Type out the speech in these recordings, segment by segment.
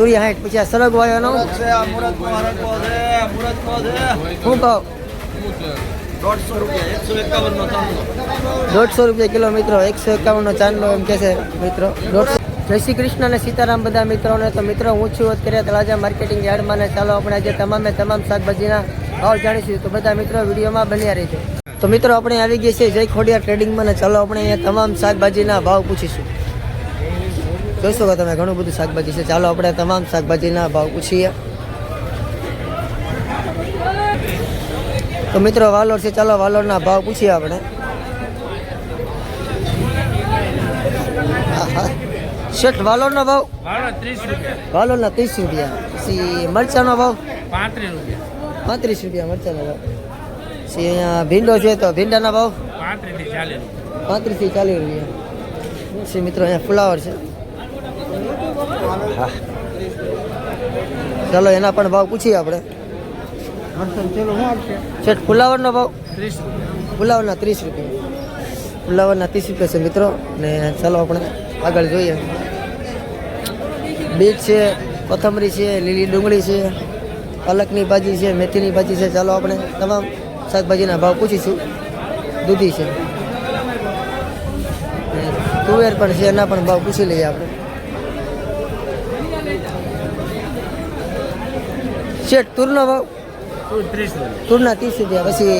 Turi height પછી આ સરગ વાયો મુરત છે આ મુરતનો હરકો છે મુરતનો છે. શું કહો? દોઢસો રૂપિયા દોઢસો કિલો મિત્રો એકસો એકાવનનો ચાંદલો એમ કે છે મિત્રો. દોઢસો. જય શ્રી કૃષ્ણ અને સીતારામ બધા મિત્રોને. તો મિત્રો હું છું અત્યારે તળાજા માર્કેટિંગ યાર્ડમાં ને ચાલો આપણે આજે તમામે તમામ શાકભાજીના ભાવ જાણીશું. તો બધા મિત્રો વિડીયોમાં બન્યા રહેજો. તો મિત્રો આપણે આવી ગયા છીએ જય ખોડિયા ટ્રેડિંગમાં ને ચાલો આપણે અહીંયા તમામ શાકભાજીના ભાવ પૂછીશું. જોશો કે તમે ઘણું બધું શાકભાજી છે. ચાલો આપણે તમામ શાકભાજીના ભાવ પૂછીએ. તો મિત્રો વાલોર છે. ચાલો વાલોરના ભાવ પૂછીએ આપણે. શેઠ વાલોરનો ભાવ? વાલોરના ત્રીસ રૂપિયા. પછી મરચાનો ભાવ? પાંત્રીસ રૂપિયા. પાંત્રીસ રૂપિયા મરચાનો ભાવ. પછી અહીંયા ભીંડો છે તો ભીંડાના ભાવ? પાંત્રીસથી ચાલીસ રૂપિયા. પછી મિત્રો અહીંયા ફુલાવર છે. હા. ચાલો એના પણ ભાવ પૂછીએ આપણે. શેઠ ફુલાવરનો ભાવ? ફુલાવરના ત્રીસ રૂપિયા. ફુલાવરના ત્રીસ રૂપિયા છે મિત્રો. ને ચાલો આપણે આગળ જોઈએ. બીટ છે કોથમરી છે લીલી ડુંગળી છે પાલકની ભાજી છે મેથીની ભાજી છે. ચાલો આપણે તમામ શાકભાજીના ભાવ પૂછીશું. દૂધી છે. તુવેર પણ છે એના પણ ભાવ પૂછી લઈએ આપણે. શેઠ તુરનો ભાવ તૂરના ત્રીસ રૂપિયા પછી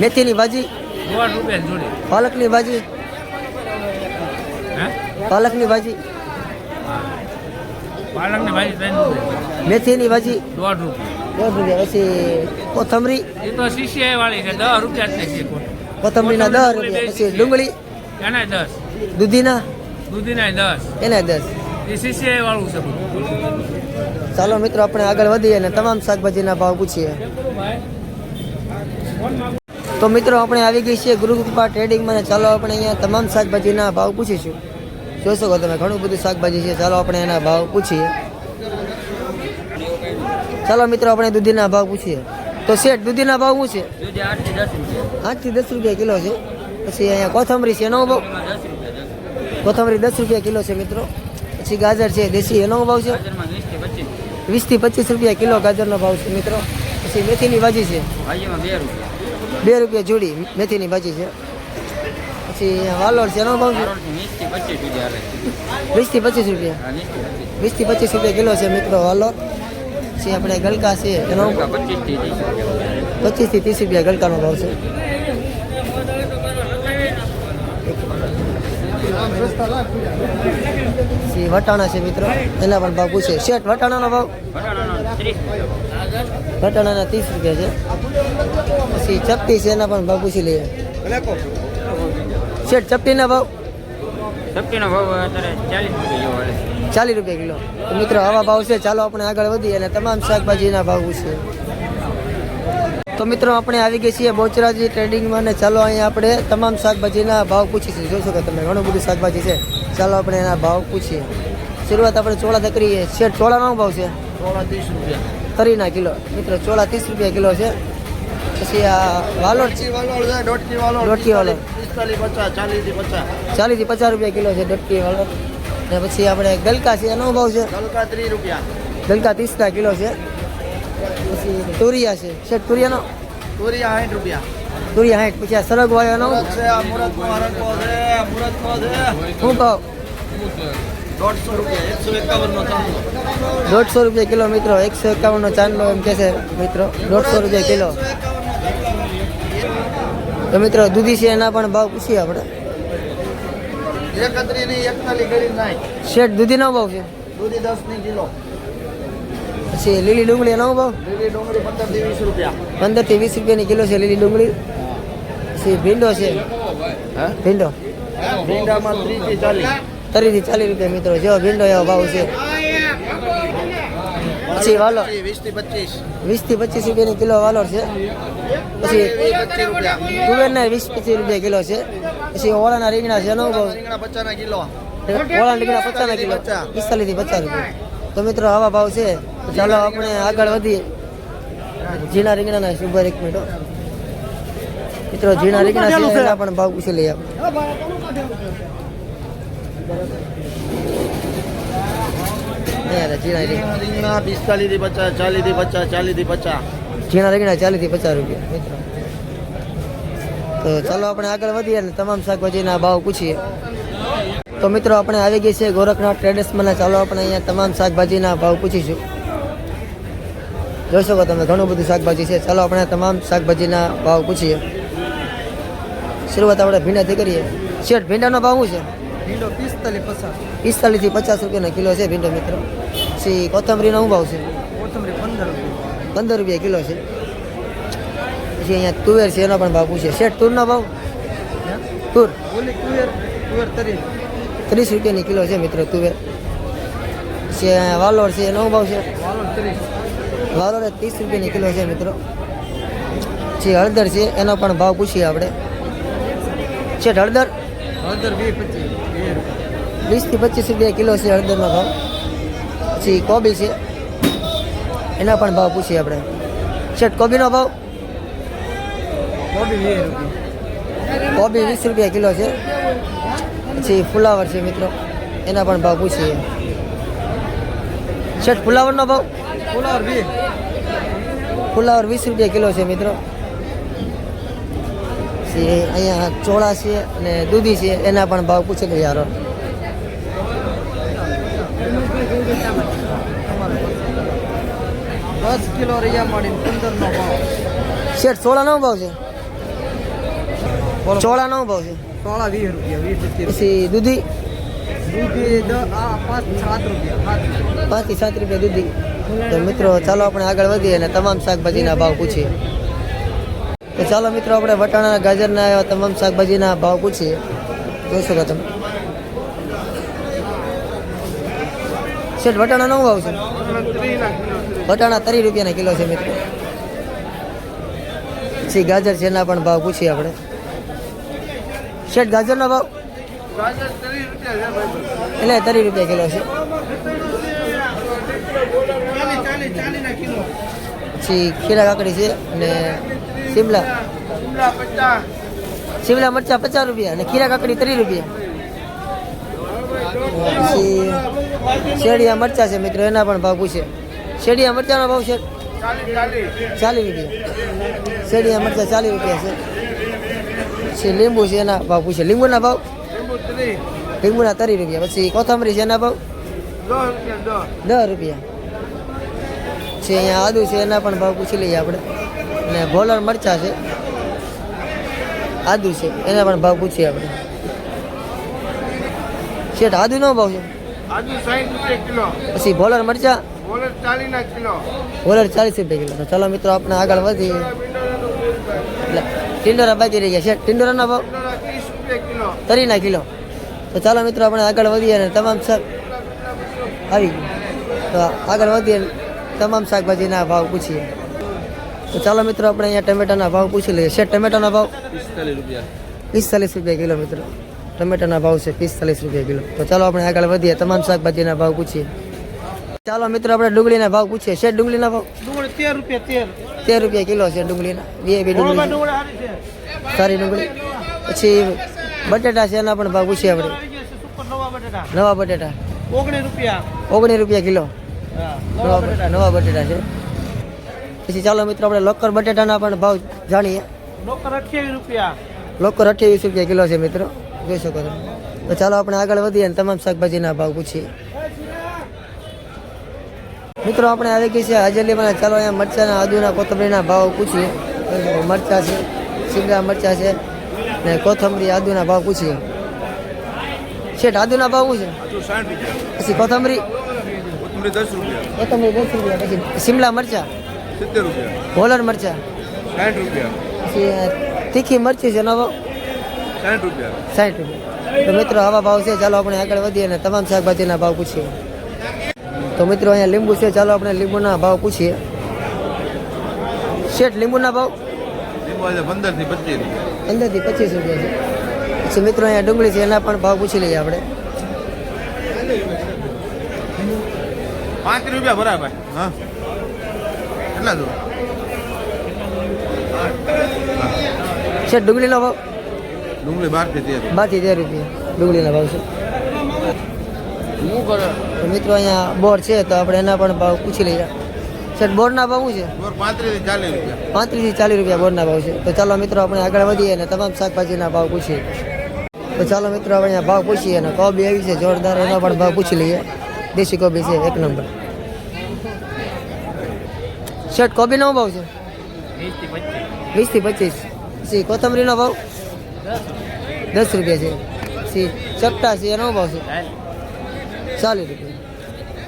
મેથીની ભાજી. પાલકની ભાજી. પાલકની ભાજી. પાલકની ભાજી મેથીની ભાજી. દોઢ રૂપિયા. દોઢ રૂપિયા પછી કોથમરી. એ તો સીસીઆઈ વાળી છે દસ રૂપિયા જ છે કોથમરીના દસ રૂપિયા પછી ડુંગળી. એના દસ. દૂધીના. દૂધીના દસ. એના દસ. એ સીસીઆઈ વાળું છે બધું. ચાલો મિત્રો આપણે આગળ વધીએ અને તમામ શાકભાજીના ભાવ પૂછીએ. તો મિત્રો આપણે આવી ગઈ છીએ ગુરુકૃપા ટ્રેડિંગમાં ચાલો આપણે અહીંયા તમામ શાકભાજીના ભાવ પૂછીશું. જોશો કે તમે ઘણું બધું શાકભાજી છે. ચાલો આપણે એના ભાવ પૂછીએ. ચાલો મિત્રો આપણે દૂધીના ભાવ પૂછીએ. તો શેઠ દૂધીના ભાવ શું છે? આઠથી દસ રૂપિયા. આઠથી દસ રૂપિયા કિલો છે. પછી અહીંયા કોથમરી છે. એનો ભાવ? કોથમરી દસ રૂપિયા કિલો છે મિત્રો. પછી ગાજર છે દેશી એનો ભાવ છે? વીસથી પચીસ. રૂપિયા કિલો ગાજરનો ભાવ છે મિત્રો. પછી મેથીની ભાજી છે. બે રૂપિયા. જોડી મેથીની ભાજી છે. પછી વાલોર છે એનો ભાવ છે? વીસથી પચીસ વીસથી પચીસ રૂપિયા? વીસથી પચીસ. રૂપિયા કિલો છે મિત્રો વાલોર પછી આપણે ગલકા છે એનો પચીસથી ત્રીસ રૂપિયા. પચીસથી ત્રીસ રૂપિયા ગલકાનો ભાવ છે. પછી વટાણા છે મિત્રો. એના પણ ભાવ પૂછે. શેઠ વટાણાનો ભાવ? વટાણાના ત્રીસ રૂપિયા છે. પછી ચપટી છે એના પણ ભાવ પૂછી લઈએ. શેઠ ચપટીના ભાવ? ચપટીનો ભાવ ચાલીસ રૂપિયા કિલો. મિત્રો આવા ભાવ છે. ચાલો આપણે આગળ વધીએ અને તમામ શાકભાજીના ભાવ પૂછીએ. તો મિત્રો આપણે આવી ગઈ છીએ બોચરાજી ટ્રેડિંગમાં અને ચાલો અહીંયા આપણે તમામ શાકભાજીના ભાવ પૂછીશું જોશો કે તમે ઘણું બધું શાકભાજી છે. ચાલો આપણે એના ભાવ પૂછીએ. શરૂઆત આપણે ચોળાથી કરીએ. શેઠ ચોળાનો ભાવ છે? ચોળા ત્રીસ રૂપિયા. તરીના કિલો. મિત્રો ચોળા ત્રીસ રૂપિયા કિલો છે. પછી આ વાલોડ છે છે પિસ્તાલીસ પચાસ ચાલીસ પચાસ. ચાલીસથી પચાસ રૂપિયા કિલો છે ડબકી વાલોડ ને પછી આપણે ગલકા છે એનો ભાવ છે? ગલકા ત્રીસ રૂપિયા. ગલકા ત્રીસના કિલો છે. તુરિયા છે. શેઠ તુરિયાનો? તુરિયા સાઠ રૂપિયા. તુરિયા હાઈટ પછી આ સરગ વાયોનો મુરત છે આ મુરતનો હરકો છે મુરતનો છે. શું ભાવ દોઢસો રૂપિયા કિલો મિત્રો એકસો એકાવનનો ચાંદલો એમ કે છે મિત્રો. દોઢસો રૂપિયા કિલો. તો મિત્રો દૂધી છે એના પણ ભાવ પૂછીએ આપણે. શેઠ દૂધીનો ભાવ છે? દૂધી દસની કિલો. પછી લીલી ડુંગળી એનો ભાવ? લીલી ડુંગળી પંદરથી વીસ રૂપિયા. પંદરથી વીસ રૂપિયાની કિલો છે લીલી ડુંગળી. પછી ભીંડો છે? હા? ભીંડો? ભીંડામાં ત્રીસથી ચાલીસ. તરીથી ચાલીસ રૂપિયા મિત્રો જેવો ભીંડો એવો ભાવ છે. પછી વાલો. વીસથી પચીસ. વીસથી પચીસ રૂપિયાની કિલો વાલો છે. પછી તુવેરના વીસ પચીસ રૂપિયા કિલો છે. પછી ઓળાના રીંગણા છે એનો ભાવ? ઓળાના રીંગણા પચાસ કિલો. પિસ્તાલીસથી પચાસ રૂપિયા. તો મિત્રો આવા ભાવ છે. ચાલો આપણે આગળ વધીએ ઝીણા રીંગણાના ઊભા એક મિનિટ મિત્રો ઝીણા રીંગણા છે પણ ભાવ પૂછી લઈએ ઝીણા રીંગ રીંગણા. પિસ્તાલીસથી પચાસ ચાલીસથી પચાસ ચાલીસથી પચાસ. ઝીણા રીંગણા ચાલીસથી પચાસ રૂપિયા મિત્રો. તો ચાલો આપણે આગળ વધીએ અને તમામ શાકભાજીના ભાવ પૂછીએ. તો મિત્રો આપણે આવી ગઈ છે ગોરખનાથ ટ્રેડર્સમાં ચાલો આપણે અહીંયા તમામ શાકભાજીના ભાવ પૂછીશું. જોઈ શકો તમે ઘણું બધું શાકભાજી છે. ચાલો આપણે તમામ શાકભાજીના ભાવ પૂછીએ. શરૂઆત આપણે ભીંડાથી કરીએ. શેઠ ભીંડાનો ભાવ શું છે? ભીંડો પિસ્તાલીસ પચાસ. પિસ્તાલીસથી પચાસ રૂપિયાનો કિલો છે ભીંડો મિત્રો. પછી કોથમરીનો શું ભાવ છે? કોથમરી પંદર રૂપિયા. પંદર રૂપિયા કિલો છે. પછી અહીંયા તુવેર છે એનો પણ ભાવ પૂછે શેઠ તુરનો ભાવ? તુર. તુવેર કુવેર તરી. ત્રીસ રૂપિયાની કિલો છે મિત્રો તુવેર. પછી અહીંયા વાલોર છે એનો શું ભાવ છે? વાલોર ત્રીસ. વાલોર ત્રીસ રૂપિયાની કિલો છે મિત્રો. જે હળદર છે એનો પણ ભાવ પૂછીએ આપણે. છે હળદર? હળદર વીસથી પચીસ રૂપિયા. કિલો છે હળદરનો ભાવ. પછી કોબી છે એના પણ ભાવ પૂછીએ આપણે. શેઠ કોબીનો ભાવ? કોબી વીસ રૂપિયા. કોબી વીસ રૂપિયા કિલો છે. પછી ફુલાવર છે મિત્રો એના પણ ભાવ પૂછીએ. શેઠ ફુલાવરનો ભાવ? ફુલાવર વીસ ફુલાવર વીસ રૂપિયા કિલો છે મિત્રો. અહીંયા ચોળા છે અને દૂધી છે એના પણ ભાવ પૂછે કે યારો. દસ કિલો રૈયા મળીને પંદરનો ભાવ. શેઠ ચોળાનો ભાવ છે? ચોળાનો ભાવ છે? ચોળા વીસ રૂપિયા વીસ પચીસ પછી દૂધી? દૂધી દ આ પાંચ સાત રૂપિયા સાત. પાંચથી સાત રૂપિયા દૂધી. તો મિત્રો ચાલો આપણે આગળ વધીએ અને તમામ શાકભાજીના ભાવ પૂછીએ. તો ચાલો મિત્રો આપણે વટાણા ગાજરના તમામ શાકભાજીના ભાવ પૂછીએ. જોઈ શકો તમે? શેઠ વટાણાનો શું ભાવ છે વટાણા ત્રીસ રૂપિયાના કિલો છે મિત્રો. પછી ગાજર છે એના પણ ભાવ પૂછીએ આપણે. શેઠ ગાજરનો ભાવ? એટલે ત્રીસ રૂપિયા કિલો છે. પછી ખીરા કાકડી છે અને શિમલા. શિમલા મરચા પચાસ રૂપિયા અને ખીરા કાકડી ત્રીસ રૂપિયા. પછી શેડિયા મરચા છે મિત્રો, એના પણ ભાવ પૂછે. શેડિયા મરચાનો ભાવ છે ચાલીસ રૂપિયા. શેડિયા મરચા ચાલીસ રૂપિયા છે. પછી લીંબુ છે, એના ભાવ પૂછે. લીંબુના ભાવ? લીંબુના ત્રીસ રૂપિયા. પછી કોથમરી છે, એના ભાવ? દસ રૂપિયા. છે અહીંયા આદુ છે એના પણ ભાવ પૂછી લઈએ આપણે. અને ભોલર મરચા છે આદુ છે એના પણ ભાવ પૂછીએ આપણે. શેઠ આદુનો ભાવ છે? આદુ રૂપિયા કિલો. પછી ભોલર મરચા? ભોલર ચાલીસ ના કિલો. ભોલર ચાલીસ રૂપિયા કિલો. તો ચાલો મિત્રો આપણે આગળ વધીએ. એટલે ટિંડોરા બાકી રહી ગયા. શેઠ ટિંડોરાના ભાવ? તરીના કિલો. તો ચાલો મિત્રો આપણે આગળ વધીએ અને તમામ સર આવી ગયું. તો આગળ વધીએ. તમામ શાકભાજીના ભાવ પૂછીએ. તો ચાલો મિત્રો આપણે અહીંયા ટમેટાના ભાવ પૂછી લઈએ. છે ટમેટાના ભાવ? પિસ્તાલીસ રૂપિયા. પિસ્તાલીસ રૂપિયા કિલો મિત્રો. ટમેટાના ભાવ છે પિસ્તાલીસ રૂપિયા કિલો. તો ચાલો આપણે આગળ વધીએ તમામ શાકભાજીના ભાવ પૂછીએ. ચાલો મિત્રો આપણે ડુંગળીના ભાવ પૂછીએ. છે ડુંગળીના ભાવ? ડુંગળી તેર રૂપિયા તેર. તેર રૂપિયા કિલો છે ડુંગળીના. બે બે ડુંગળી. સારી ડુંગળી. પછી બટેટા છે એના પણ ભાવ પૂછીએ આપણે. નવા બટેટા. નવા ઓગણીસ રૂપિયા. ઓગણીસ રૂપિયા કિલો. નવા બટેટા. નવા બટેટા છે. પછી ચાલો મિત્રો આપણે લોકર બટેટાના પણ ભાવ જાણીએ. લોકર અઠ્યાવીસ રૂપિયા. લોકર અઠ્યાવીસ રૂપિયા કિલો છે મિત્રો. જોઈ શકો તમે. તો ચાલો આપણે આગળ વધીએ અને તમામ શાકભાજીના ભાવ પૂછીએ. મિત્રો આપણે આવી ગઈ છે હાજરીમાં. ચાલો અહીંયા મરચાના આદુના કોથમરીના ભાવ પૂછીએ. મરચા છે શીંગા મરચા છે ને કોથમરી આદુના ભાવ પૂછીએ. શેઠ આદુના ભાવ શું છે? પછી કોથમરી? કોથમરી દસ રૂપિયા. કોથમરી દસ રૂપિયા પછી શિમલા મરચા. સિત્તેર રૂપિયા. હોલર મરચા. સાઠ રૂપિયા. પછી તીખી મરચી છે નવો. સાઠ રૂપિયા. સાઠ રૂપિયા. તો મિત્રો આવા ભાવ છે. ચાલો આપણે આગળ વધીએ અને તમામ શાકભાજીના ભાવ પૂછીએ. તો મિત્રો અહીંયા લીંબુ છે. ચાલો આપણે લીંબુના ભાવ પૂછીએ. શેઠ લીંબુના ભાવ? લીંબુ પંદરથી પચીસ રૂપિયા. પંદરથી પચીસ રૂપિયા છે. પછી મિત્રો અહીંયા ડુંગળી છે. એના પણ ભાવ પૂછી લઈએ આપણે. પાંત્રીસ રૂપિયા બરાબર. હા. કેટલા દો શેઠ ડુંગળીનો ભાવ? ડુંગળી બારથી તેર. બારથી તેર રૂપિયા. ડુંગળીના ભાવ છે. કરે? મિત્રો અહીંયા બોર છે તો આપણે એના પણ ભાવ પૂછી લઈએ. શેઠ બોરના ભાવ શું છે? પાંત્રીસ ચાલીસ રૂપિયા. પાંત્રીસથી ચાલીસ રૂપિયા બોરના ભાવ છે. તો ચાલો મિત્રો આપણે આગળ વધીએ અને તમામ શાકભાજીના ભાવ પૂછીએ. તો ચાલો મિત્રો આપણે અહીંયા ભાવ પૂછીએ અને કોબી આવી છે જોરદાર એનો પણ ભાવ પૂછી લઈએ. દેશી કોબી છે એક નંબર. શર્ટ કોબીનો ભાવ છે? વીસથી પચીસ. સી કોથમરીનો ભાવ? દસ રૂપિયા છે. સી ચપટા છે એનો ભાવ છે? ચાલીસ રૂપિયા.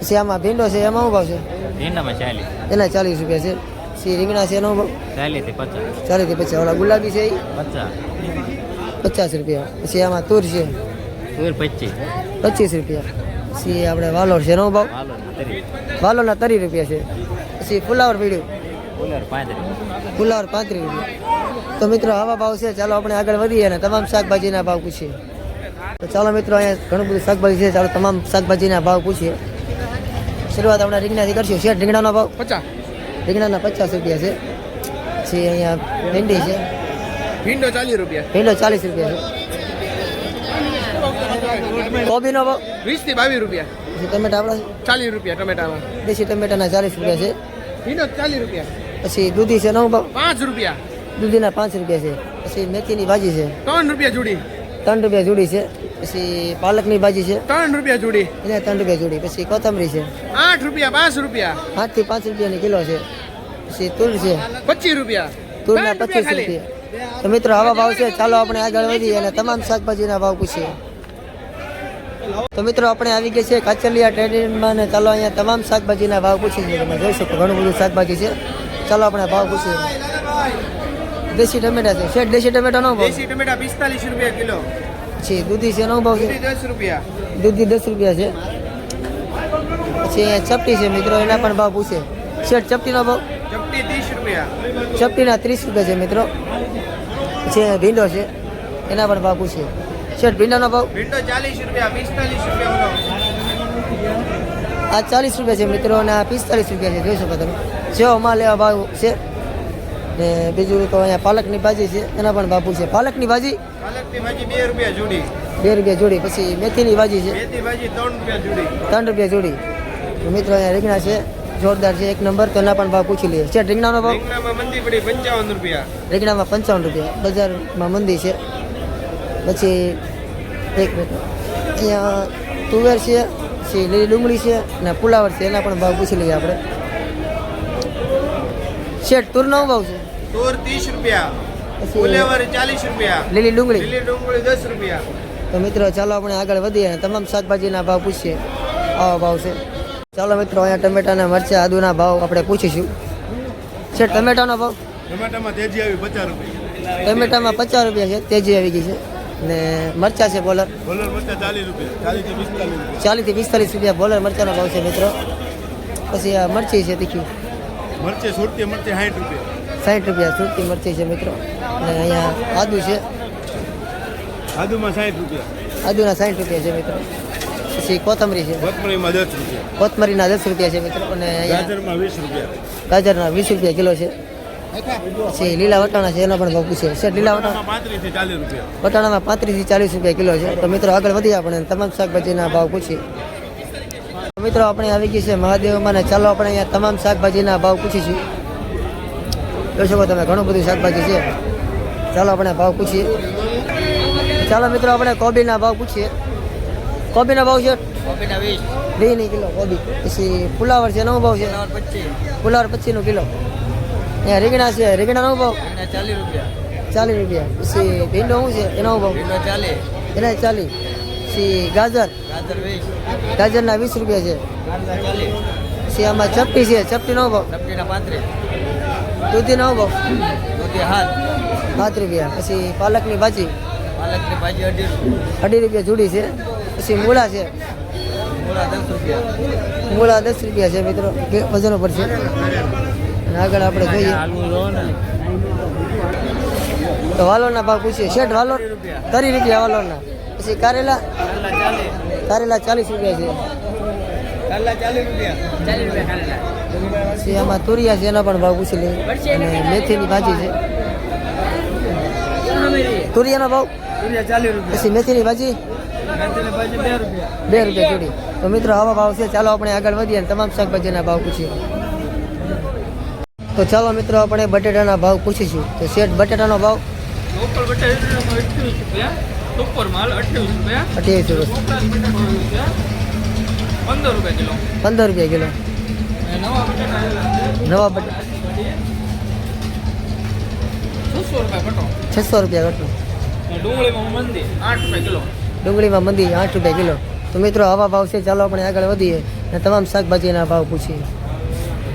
પછી આમાં ભીંડો છે એમાં શું ભાવ છે? ચાલીસ. એના ચાલીસ રૂપિયા છે. સી રીંગણા છે એનો ભાવ? ચાલીસથી પચાસ. ચાલીસથી પચાસ. ઓલા ગુલાબી છે પચાસ. રૂપિયા. પછી આમાં તુર છે. પચીસ. પચીસ રૂપિયા. પછી આપણે વાલોર છે એનો ભાવ? વાલો ત્રીસ તરી રૂપિયા છે. પછી ફુલાવર પીડ્યું. ફુલાવર પાંત્રીસ રૂપિયા. તો મિત્રો આવા ભાવ છે. ચાલો આપણે આગળ વધીએ અને તમામ શાકભાજીના ભાવ પૂછીએ. તો ચાલો મિત્રો અહીંયા ઘણું બધું શાકભાજી છે. ચાલો તમામ શાકભાજીના ભાવ પૂછીએ. શરૂઆત આપણે રીંગણાથી કરશું. શેઠ રીંગણાનો ભાવ? પચાસ. રીંગણાના પચાસ રૂપિયા છે. પછી અહીંયા ભીંડી છે. ભીંડો ચાલીસ રૂપિયા. ભીંડો ચાલીસ રૂપિયા છે. કોબીનો ભાવ વીસથી બાવીસ રૂપિયા. ટમેટા આપણા ચાલીસ રૂપિયા ટમેટામાં દેશી ટમેટાના ચાલીસ રૂપિયા છે. ભીનો ચાલીસ રૂપિયા. પછી દૂધી છે નવ ભાવ? પાંચ રૂપિયા. દૂધીના પાંચ રૂપિયા છે. પછી મેથીની ભાજી છે. ત્રણ રૂપિયા જોડી. ત્રણ રૂપિયા જોડી છે. પછી પાલકની ભાજી છે. ત્રણ રૂપિયા જોડી. એને ત્રણ રૂપિયા જોડી. પછી કોથમરી છે. આઠ રૂપિયા પાંચ રૂપિયા. પાંચથી પાંચ રૂપિયાની કિલો છે. પછી તુલ છે. પચીસ રૂપિયા. ત્રણ પચીસ રૂપિયા. તો મિત્રો આવા ભાવ છે. ચાલો આપણે આગળ વધીએ અને તમામ શાકભાજીના ભાવ પૂછીએ. તો મિત્રો આપણે આવી ગયા છે કાચલિયા ટ્રેડિંગમાં અને ચાલો અહીંયા તમામ શાકભાજીના ભાવ પૂછી લઈએ. તમે જોઈ શકો ઘણું બધું શાકભાજી છે. ચાલો આપણે ભાવ પૂછીએ દેશી ટમેટા છે. શેઠ દેશી ટમેટા નો ભાવ? દેશી ટમેટા પિસ્તાલીસ રૂપિયા કિલો. છે દૂધી છે નો ભાવ છે? દૂધી દસ રૂપિયા. દૂધી દસ રૂપિયા છે. પછી અહીંયા ચપટી છે મિત્રો એના પણ ભાવ પૂછે. શેઠ ચપટીનો ભાવ? ચપટી ત્રીસ રૂપિયા. ચપટીના ત્રીસ રૂપિયા છે મિત્રો. પછી ભીંડો છે. એના પણ ભાવ પૂછે. શેઠ ભીંડાનો ભાવ? ભીંડો ચાલીસ રૂપિયા પિસ્તાલીસ રૂપિયા આ ચાલીસ રૂપિયા છે મિત્રો અને આ પિસ્તાલીસ રૂપિયા છે જોઈ શકો તમે. સેવમાં લેવા ભાવ છે ને બીજું તો અહીંયા પાલકની ભાજી છે એના પણ ભાવ પૂછે પાલકની ભાજી? પાલકની ભાજી બે રૂપિયા જોડી. બે રૂપિયા જોડી પછી મેથીની ભાજી છે. મેથી ભાજી ત્રણ રૂપિયા જોડી. ત્રણ રૂપિયા જોડી. મિત્રો અહીંયા રીંગણા છે જોરદાર છે એક નંબર તો એના પણ ભાવ પૂછી લઈએ. છે રીંગણાનો ભાવ? રીંગણામાં મંદી પડી પંચાવન રૂપિયા. રીંગણામાં પંચાવન રૂપિયા બજારમાં મંદી છે. પછી એક મિનિટ. અહીંયા તુવેર છે લીલી ડુંગળી છે અને ફુલાવર છે એના પણ ભાવ પૂછી લઈએ આપણે. શેઠ તુરનો ભાવ છે? તુર ત્રીસ રૂપિયા. પછી ચાલીસ રૂપિયા. લીલી ડુંગળી. લીલી ડુંગળી દસ રૂપિયા. તો મિત્રો ચાલો આપણે આગળ વધીએ અને તમામ શાકભાજીના ભાવ પૂછીએ. આવા ભાવ છે. ચાલો મિત્રો અહીંયા ટમેટાના મરચા આદુના ભાવ આપણે પૂછીશું. શેઠ ટમેટાનો ભાવ? ટમેટામાં તેજી આવી પચાસ રૂપિયા. ટમેટામાં પચાસ રૂપિયા છે તેજી આવી ગઈ છે. ને મરચાં છે બોલર. ચાલીસથી પિસ્તાલીસ રૂપિયા. બોલર મરચાનો ભાવ છે મિત્રો. પછી આ મરચી છે તીખી. મરચે સુરતી મરચે સાઠ રૂપિયા. સાઠ રૂપિયા સુરતી મરચી છે મિત્રો. અને અહીંયા આદુ છે. આદુમાં સાઠ રૂપિયા. આદુના સાઠ રૂપિયા છે મિત્રો. પછી કોથમરી છે. કોથમરીમાં દસ રૂપિયા. કોથમરીના દસ રૂપિયા છે મિત્રો. અને ગાજરમાં વીસ રૂપિયા. ગાજરના વીસ રૂપિયા કિલો છે. પછી લીલા વટાણા છે એનો પણ ભાવ પૂછે છે. લીલા વટાણા પાંત્રીસથી ચાલીસ રૂપિયા. વટાણામાં પાંત્રીસથી ચાલીસ રૂપિયા કિલો છે. તો મિત્રો આગળ વધીએ આપણે તમામ શાકભાજીના ભાવ પૂછીએ. તો મિત્રો આપણે આવી ગઈ છે મહાદેવમાં ચાલો આપણે અહીંયા તમામ શાકભાજીના ભાવ પૂછીશું જોઈ શકો તમે ઘણું બધું શાકભાજી છે. ચાલો આપણે ભાવ પૂછીએ. ચાલો મિત્રો આપણે કોબીના ભાવ પૂછીએ. કોબીના ભાવ છે? વીસ. વીસની કિલો કોબી. પછી ફુલાવર છે એનો ભાવ છે? પચીસ. ફુલાવર પચીસનો કિલો. અહીંયા રીંગણા છે રીંગણાનો ભાવ. ચાલીસ રૂપિયા. ચાલીસ રૂપિયા. પછી ભીંડો શું છે એનો ભાવ? ચાલીસ. એના ચાલીસ. પછી ગાજર. ગાજરના વીસ રૂપિયા છે. પછી આમાં ચપટી છે ચપટીનો ભાવ. દૂધીનો ભાવ. સાત રૂપિયા. પછી પાલકની ભાજી. અઢી રૂપિયા. જુડી છે. પછી મૂળા છે. મૂળા દસ રૂપિયા. મૂળા દસ રૂપિયા છે મિત્રો. વજનો ઉપર છે. આગળ આપણે જોઈએ. તો વાલોરના ભાવ પૂછીએ. શેઠ વાલોર તરી રૂપિયા વાલોરના પછી કારેલા? કારેલા ચાલીસ. રૂપિયા છે. પછી આમાં તુરિયા છે એના પણ ભાવ પૂછી લઈએ. અને મેથીની ભાજી છે. તુરિયાનો ભાવ? પછી મેથીની ભાજી? ભાજી બે રૂપિયા જોડી. તો મિત્રો આવા ભાવ છે. ચાલો આપણે આગળ વધીએ અને તમામ શાકભાજીના ભાવ પૂછીએ. તો ચાલો મિત્રો આપણે બટેટાના ભાવ પૂછીશું. તો શેઠ બટેટાનો ભાવ? અઠ્યાવીસ રૂપિયા પંદર રૂપિયા કિલો. પંદર રૂપિયા કિલો. નવા બટાટા છસો રૂપિયા કટો ડુંગળીમાં મંદી આઠ રૂપિયા કિલો. ડુંગળીમાં મંદી આઠ રૂપિયા કિલો. તો મિત્રો આવા ભાવ છે. ચાલો આપણે આગળ વધીએ અને તમામ શાકભાજીના ભાવ પૂછીએ.